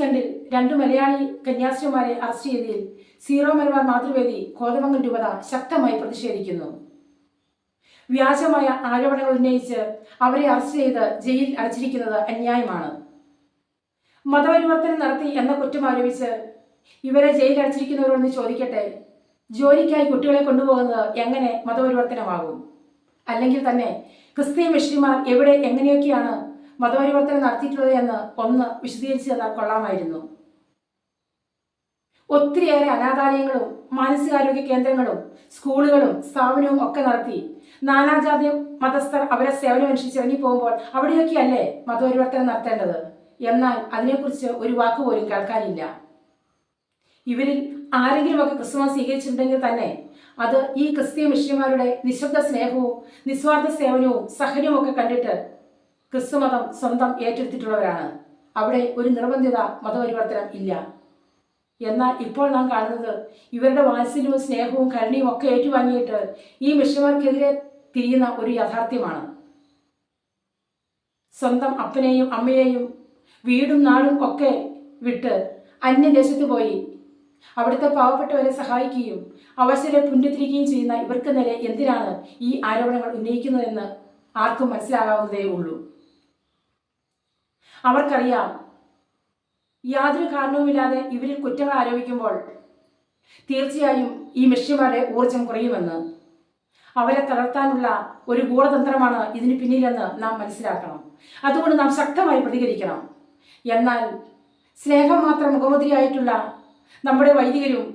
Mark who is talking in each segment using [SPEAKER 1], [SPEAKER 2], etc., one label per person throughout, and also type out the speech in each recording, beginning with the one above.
[SPEAKER 1] ഛത്തീസ്ഗഡിൽ രണ്ടു മലയാളി കന്യാസ്ത്രീമാരെ അറസ്റ്റ് ചെയ്തതിൽ സീറോ മലബാർ മാതൃവേദി കോതമംഗൽ രൂപത ശക്തമായി പ്രതിഷേധിക്കുന്നു. വ്യാജമായ ആരോപണങ്ങൾ ഉന്നയിച്ച് അവരെ അറസ്റ്റ് ചെയ്ത് ജയിൽ അടച്ചിരിക്കുന്നത് അന്യായമാണ്. മതപരിവർത്തനം നടത്തി എന്ന കുറ്റം ആരോപിച്ച് ഇവരെ ജയിലിൽ അടച്ചിരിക്കുന്നവരോടൊന്ന് ചോദിക്കട്ടെ? ജോലിക്കായി കുട്ടികളെ കൊണ്ടുപോകുന്നത് എങ്ങനെ മതപരിവർത്തനമാകും? അല്ലെങ്കിൽ തന്നെ ക്രിസ്ത്യൻ മിഷണിമാർ എവിടെ എങ്ങനെയൊക്കെയാണ് മതപരിവർത്തനം നടത്തിയിട്ടുള്ളത് എന്ന് ഒന്ന് വിശദീകരിച്ചു തന്നാൽ കൊള്ളാമായിരുന്നു. ഒത്തിരിയേറെ അനാഥാലയങ്ങളും മാനസികാരോഗ്യ കേന്ദ്രങ്ങളും സ്കൂളുകളും സ്ഥാപനവും ഒക്കെ നടത്തി. നാനാജാതി മതസ്ഥർ അവരെ സേവനമനുസരിച്ച് ഇറങ്ങിപ്പോകുമ്പോൾ അവിടെയൊക്കെയല്ലേ മതപരിവർത്തനം നടത്തേണ്ടത്? എന്നാൽ അതിനെക്കുറിച്ച് ഒരു വാക്ക് പോലും കേൾക്കാനില്ല. ഇവരിൽ ആരെങ്കിലുമൊക്കെ ക്രിസ്തുമസ് സ്വീകരിച്ചിട്ടുണ്ടെങ്കിൽ തന്നെ അത് ഈ ക്രിസ്തീയ മിഷ്യന്മാരുടെ നിശബ്ദ സ്നേഹവും നിസ്വാർത്ഥ സേവനവും സഹനവും ഒക്കെ കണ്ടിട്ട് ക്രിസ്തുമതം സ്വന്തം ഏറ്റെടുത്തിട്ടുള്ളവരാണ്. അവിടെ ഒരു നിർബന്ധിത മതപരിവർത്തനം ഇല്ല. എന്നാൽ ഇപ്പോൾ നാം കാണുന്നത് ഇവരുടെ വാത്സല്യവും സ്നേഹവും കരുണയും ഒക്കെ ഏറ്റുവാങ്ങിയിട്ട് ഈ മിഷന്മാർക്കെതിരെ തിരിയുന്ന ഒരു യാഥാർത്ഥ്യമാണ്. സ്വന്തം അപ്പനെയും അമ്മയെയും വീടും നാടും ഒക്കെ വിട്ട് അന്യദേശത്ത് പോയി അവിടുത്തെ പാവപ്പെട്ടവരെ സഹായിക്കുകയും അവശരെ പുന്നിത്തിരിക്കുകയും ചെയ്യുന്ന ഇവർക്ക് നേരെ എന്തിനാണ് ഈ ആരോപണങ്ങൾ ഉന്നയിക്കുന്നതെന്ന് ആർക്കും മനസ്സിലാകാവുന്നതേ ഉള്ളൂ അവർക്കറിയാം. യാതൊരു കാരണവുമില്ലാതെ ഇവരിൽ കുറ്റങ്ങൾ ആരോപിക്കുമ്പോൾ തീർച്ചയായും ഈ മെഷ്യമാരുടെ ഊർജം കുറയുമെന്ന്. അവരെ തളർത്താനുള്ള ഒരു ഗൂഢതന്ത്രമാണ് ഇതിന് പിന്നിലെന്ന് നാം മനസ്സിലാക്കണം. അതുകൊണ്ട് നാം ശക്തമായി പ്രതികരിക്കണം. എന്നാൽ സ്നേഹം മാത്രം മുഖമുദ്രയായിട്ടുള്ള നമ്മുടെ വൈദികരും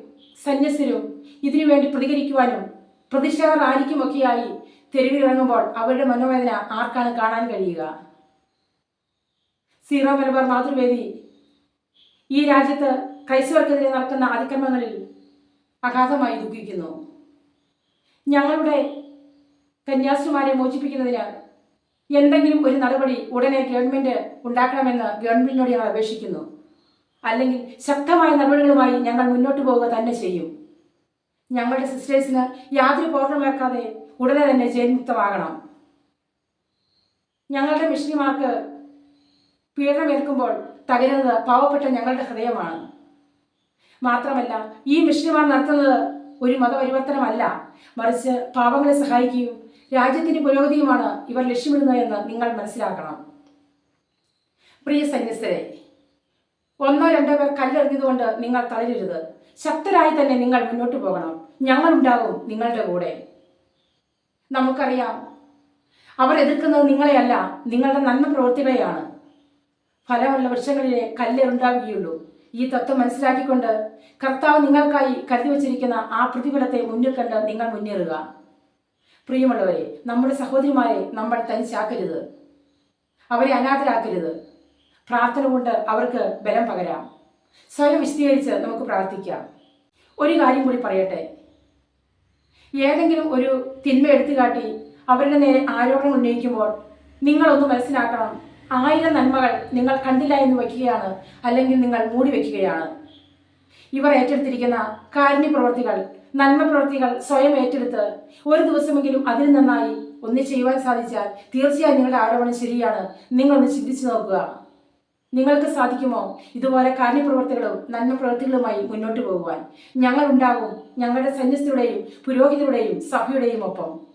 [SPEAKER 1] സന്യസ്തരും ഇതിനു വേണ്ടി പ്രതികരിക്കുവാനും പ്രതിഷേധ റാലിക്കുമൊക്കെയായി തെരുവിലിറങ്ങുമ്പോൾ അവരുടെ മനോവേദന ആർക്കാണ് കാണാൻ കഴിയുക? സീറോ മലബാർ മാതൃവേദി. ഈ രാജ്യത്ത് ക്രൈസ്തവർക്കെതിരെ നടക്കുന്ന അതിക്രമങ്ങളിൽ അഗാധമായി ദുഃഖിക്കുന്നു. ഞങ്ങളുടെ കന്യാസ്ത്രീമാരെ മോചിപ്പിക്കുന്നതിന് എന്തെങ്കിലും ഒരു നടപടി ഉടനെ ഗവൺമെന്റ് ഉണ്ടാക്കണമെന്ന് ഗവൺമെന്റിനോട് ഞങ്ങൾ അപേക്ഷിക്കുന്നു. അല്ലെങ്കിൽ ശക്തമായ നടപടികളുമായി ഞങ്ങൾ മുന്നോട്ട് പോവുക തന്നെ ചെയ്യും. ഞങ്ങളുടെ സിസ്റ്റേഴ്സിന് യാതൊരു പോർണമേക്കാതെ ഉടനെ തന്നെ ജയിൽമുക്തമാകണം. ഞങ്ങളുടെ മിഷനിമാർക്ക് പീഡനമേൽക്കുമ്പോൾ തകരുന്നത് പാവപ്പെട്ട ഞങ്ങളുടെ ഹൃദയമാണ്. മാത്രമല്ല ഈ മിഷനുമാർ നടത്തുന്നത് ഒരു മതപരിവർത്തനമല്ല. മറിച്ച് പാവങ്ങളെ സഹായിക്കുകയും രാജ്യത്തിന്റെ പുരോഗതിയുമാണ് ഇവർ ലക്ഷ്യമിടുന്നതെന്ന് നിങ്ങൾ മനസ്സിലാക്കണം. പ്രിയ സന്യസ്തരെ ഒന്നോ രണ്ടോ പേർ കല്ലെറിഞ്ഞതുകൊണ്ട് നിങ്ങൾ തളരരുത്. ശക്തരായി തന്നെ നിങ്ങൾ മുന്നോട്ട് പോകണം. ഞങ്ങളുണ്ടാകും നിങ്ങളുടെ കൂടെ. നമുക്കറിയാം അവർ എതിർക്കുന്നത് നിങ്ങളെയല്ല നിങ്ങളുടെ നന്മ പ്രവൃത്തികളെയാണ് ഫലമുള്ള വൃക്ഷങ്ങളിലെ കല്ല് ഉണ്ടാവുകയുള്ളൂ. ഈ തത്വം മനസ്സിലാക്കിക്കൊണ്ട് കർത്താവ് നിങ്ങൾക്കായി കരുതി വച്ചിരിക്കുന്ന ആ പ്രതിഫലത്തെ മുന്നിൽ കണ്ട് നിങ്ങൾ മുന്നേറുക. പ്രിയമുള്ളവരെ നമ്മുടെ സഹോദരിമാരെ നമ്മൾ തനിച്ചാക്കരുത്. അവരെ അനാഥരാക്കരുത്. പ്രാർത്ഥന കൊണ്ട് അവർക്ക് ബലം പകരാം. സ്വയം വിശദീകരിച്ച് നമുക്ക് പ്രാർത്ഥിക്കാം. ഒരു കാര്യം കൂടി പറയട്ടെ. ഏതെങ്കിലും ഒരു തിന്മ എടുത്തു കാട്ടി അവരുടെ നേരെ ആരോപണം ഉന്നയിക്കുമ്പോൾ നിങ്ങളൊന്ന് മനസ്സിലാക്കണം. ആയിരം നന്മകൾ നിങ്ങൾ കണ്ടില്ല എന്ന് വയ്ക്കുകയാണ് അല്ലെങ്കിൽ നിങ്ങൾ മൂടി വയ്ക്കുകയാണ്. ഇവർ ഏറ്റെടുത്തിരിക്കുന്ന കാരുണ്യ പ്രവൃത്തികൾ നന്മ പ്രവൃത്തികൾ സ്വയം ഏറ്റെടുത്ത് ഒരു ദിവസമെങ്കിലും അതിൽ നന്നായി ഒന്ന് ചെയ്യുവാൻ സാധിച്ചാൽ തീർച്ചയായും നിങ്ങളുടെ ആരോപണം ശരിയാണ്. നിങ്ങളൊന്ന് ചിന്തിച്ചു നോക്കുക. നിങ്ങൾക്ക് സാധിക്കുമോ ഇതുപോലെ കാര്യപ്രവർത്തികളും നന്മ പ്രവർത്തികളുമായി മുന്നോട്ട് പോകുവാൻ? ഞങ്ങൾ ഉണ്ടാകും ഞങ്ങളുടെ സന്യസ്തരുടെയും പുരോഹിതരുടെയും സഭയുടെയും ഒപ്പം.